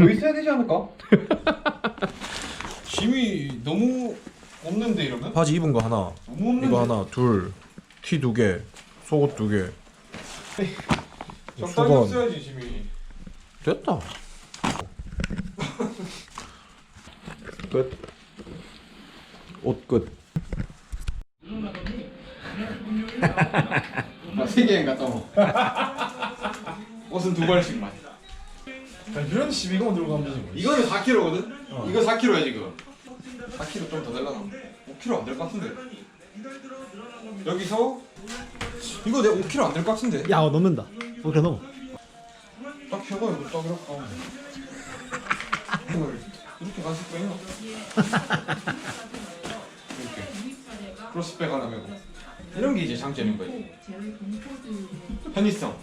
더 있어야 되지 않을까? 짐이 너무 없는데 이러면? 바지 입은 거 하나, 너무 없는데 이거 하나, 둘, 티 두 개, 속옷 두 개. 적당히 수건. 없어야지 짐이 됐다. 끝. 옷 끝. 세 개는 갖다 먹어 옷은 두 벌씩만 이런 12건 들고 가면 되지 뭐. 이거는 4kg거든? 이거 4kg야 지금. 4kg 좀 더 될라나? 5kg 안 될 것 같은데. 여기서? 이거 내가 5kg 안 될 것 같은데. 야 어, 넣는다. 오케이 넘어. 딱 펴고 이거 딱 이렇게 하면. 돼 이걸 이렇게 갔을 거예요? 이렇게. 크로스백 하나 메고. 이런 게 이제 장점인 거예요. 편의성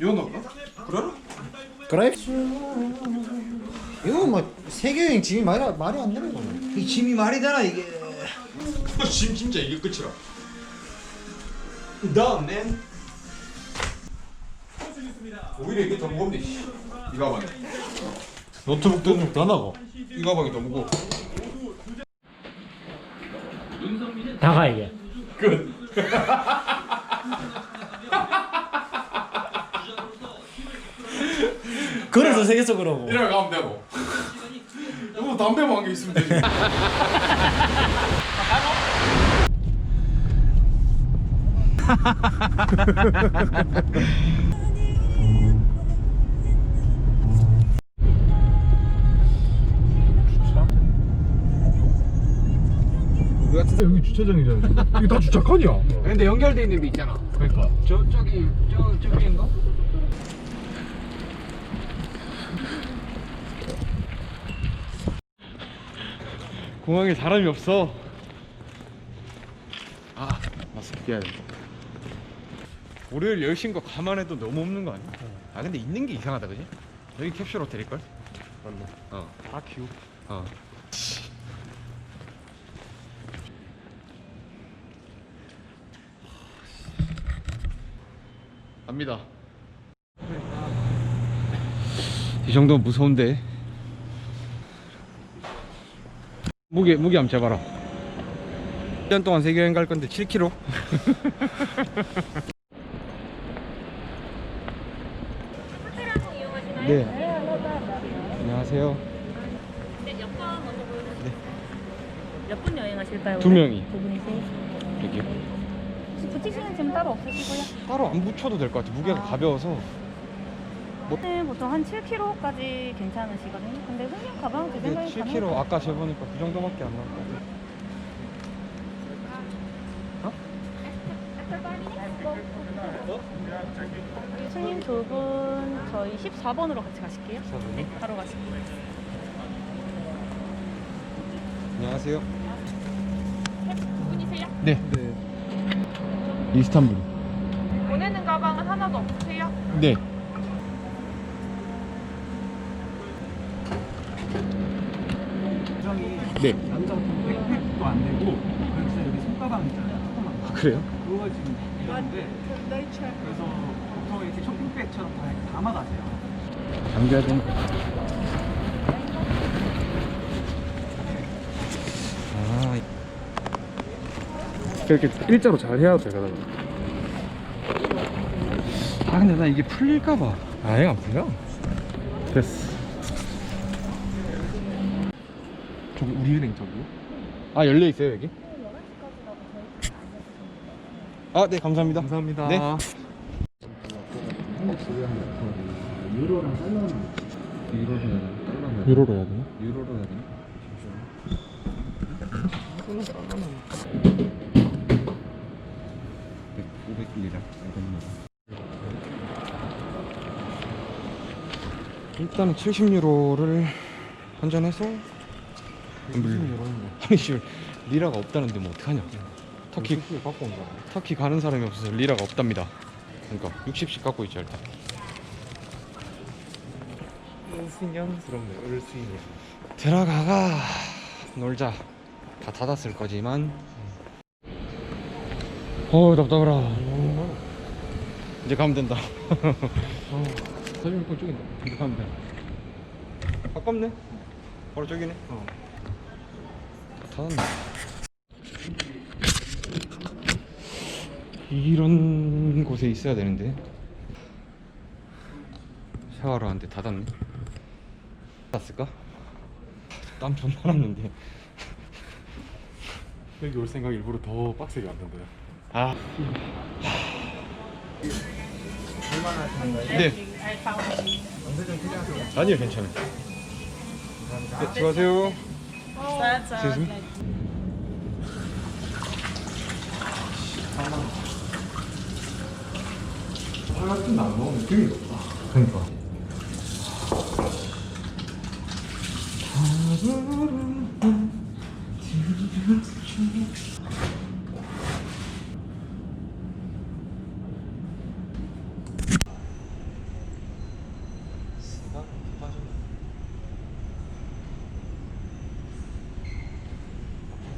이거 넣을까? 그래? 그래? 이거 뭐 세계여행 짐이 말이, 말이 안 되는 거네. 이 짐이 말이 되나 이게. 짐 진짜 이게 끝이라. 다음 맨. 오히려 이게 더 무겁네 씨. 이 가방이. 노트북도 좀 변하고. 이 가방이 더 무거워. 다가 이게. 끝 그래서 세계서 그러고 이래 가면 되고 이거 담배만 한개 있으면 되지 여기 주차장이잖아. 이게 다 주차칸이야. 근데 연결돼 있는 데 있잖아 그러니까. 저 저기 저 저기인가? 공항에 사람이 없어. 아, 마스크 껴야 돼. 월요일 10시인 거 감안해도 너무 없는 거 아니야? 아 근데 있는 게 이상하다 그지? 여기 캡슐 호텔일걸? 맞네 어. 다 기우 어. 갑니다 이 정도면 무서운데 무게 무게 한번 재봐라 1년 동안 세계 여행 갈 건데 7kg 네 안녕하세요 몇 분 여행하실까요? 두 오늘? 명이. 두 분이세요? 여기요 혹시 붙이시는 짐 따로 없으시고요? 따로 안 붙여도 될 것 같아 무게가 가벼워서 네, 보통 한 7kg까지 괜찮으시거든요. 근데 흥룡 가방 제 근데 생각에 7kg 아까 재보니까 그 정도밖에 안 나올 것 같아 손님 두 분 저희 14번으로 같이 가실게요. 14번이요? 네, 바로 가실게요. 안녕하세요 두 분이세요? 네 이스탄불 보내는 가방은 하나도 없으세요? 네 네. 남자분 백팩도 안 되고 그냥 진짜 여기 손가방 있잖아요. 조그만 거. 아, 그래요? 그거 지금 있는데 그래서 보통 이렇게 쇼핑백처럼 다 이렇게 담아가세요. 되니까 아 이렇게 일자로 잘 해야 되거든 아 근데 나 이게 풀릴까봐 아예 안 풀려 됐어 저기 우리은행 저기요? 아 열려 있어요 여기? 아 네 감사합니다 감사합니다. 네. 유로랑 달러는 유로로 해야 되나? 유로로 해야 되나? 유로로 해야 되나? 네, 500리라 일단은 70유로를 환전해서 70유로인데 아니 씨 리라가 없다는데 뭐 어떡하냐. 터키 갖고 온다. 터키 가는 사람이 없어서 리라가 없답니다. 그러니까 60씩 갖고 있죠 일단. 을순형스럽네 을순형. 들어가가. 놀자. 다 닫았을 거지만. 어 답답하라 이제 가면 된다. 사진 몇번 찍은다. 이제 가면 돼. 가깝네? 바로 저기네? 어. 닫았네 이런 곳에 있어야 되는데 샤워를 하는데 닫았네 닫았을까? 땀 존나 났는데 여기 올 생각 일부러 더 빡세게 만든대요. 아. 네. 아니요, 괜찮아요. 네, 수고하세요. 죄송합니다. 살 같은 거안 먹으면 느낌이 없다. 그러니까.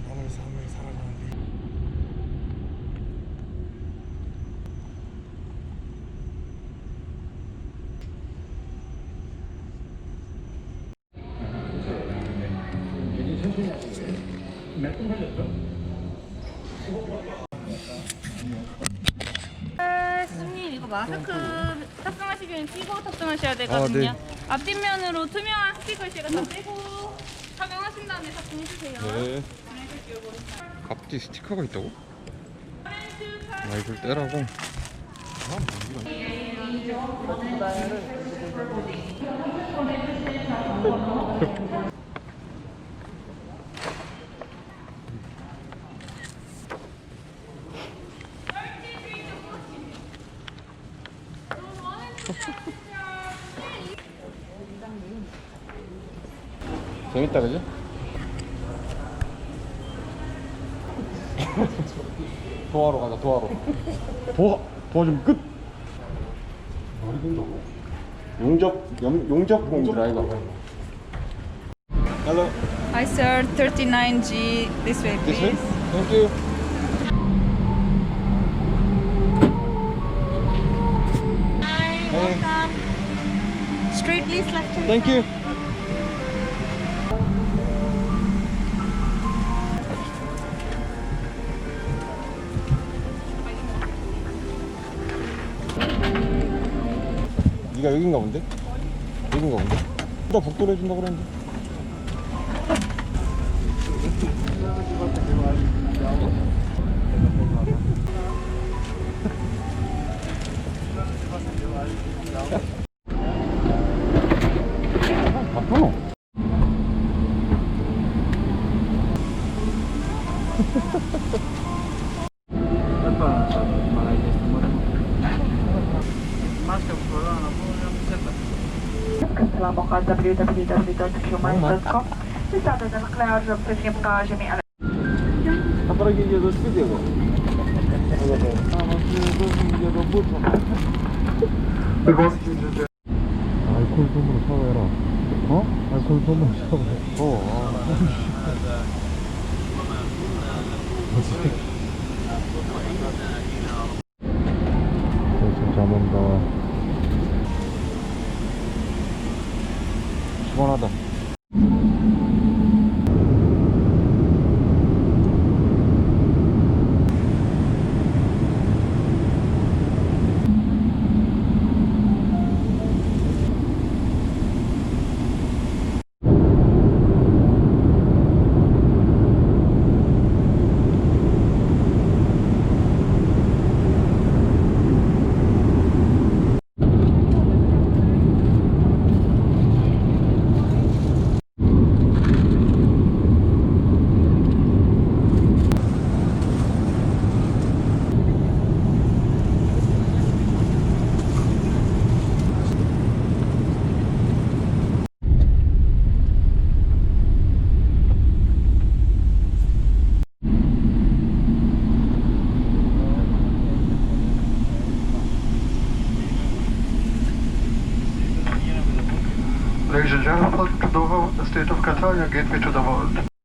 나는 삶을 살아가는데 아, 스님 이거 마스크 탑승하시기엔 끼고 탑승하셔야 되거든요. 아, 네. 앞뒷면으로 투명한 스티커 실을 다 떼고 착용하신 다음에 탑승해주세요. 네. 앞뒤 스티커가 있다고? 아, 이걸 떼라고? 재밌다 그지? 도하러 가자 도하러 도하 도와주면 끝 말이 된다고? 용접 용, 용접 공 드라이버 Hello Hi, sir. 39G. This way, this please. way Thank you Hey, Straight, please. Left. Thank you 네가 여긴가 본데? 여긴가 본데? 진짜 복도로 해준다 그랬는데 바쁘노? www.human.com Wysady ten klar, że przeciwko ziemi, ale... A progi nie do studiego. A może nie do butu. Alkohol pomysłowy raz. O? Alkohol pomysłowy. O, o. Coś, co mam dała. Mona'da. Welcome to the state of Qatar, gateway to the world.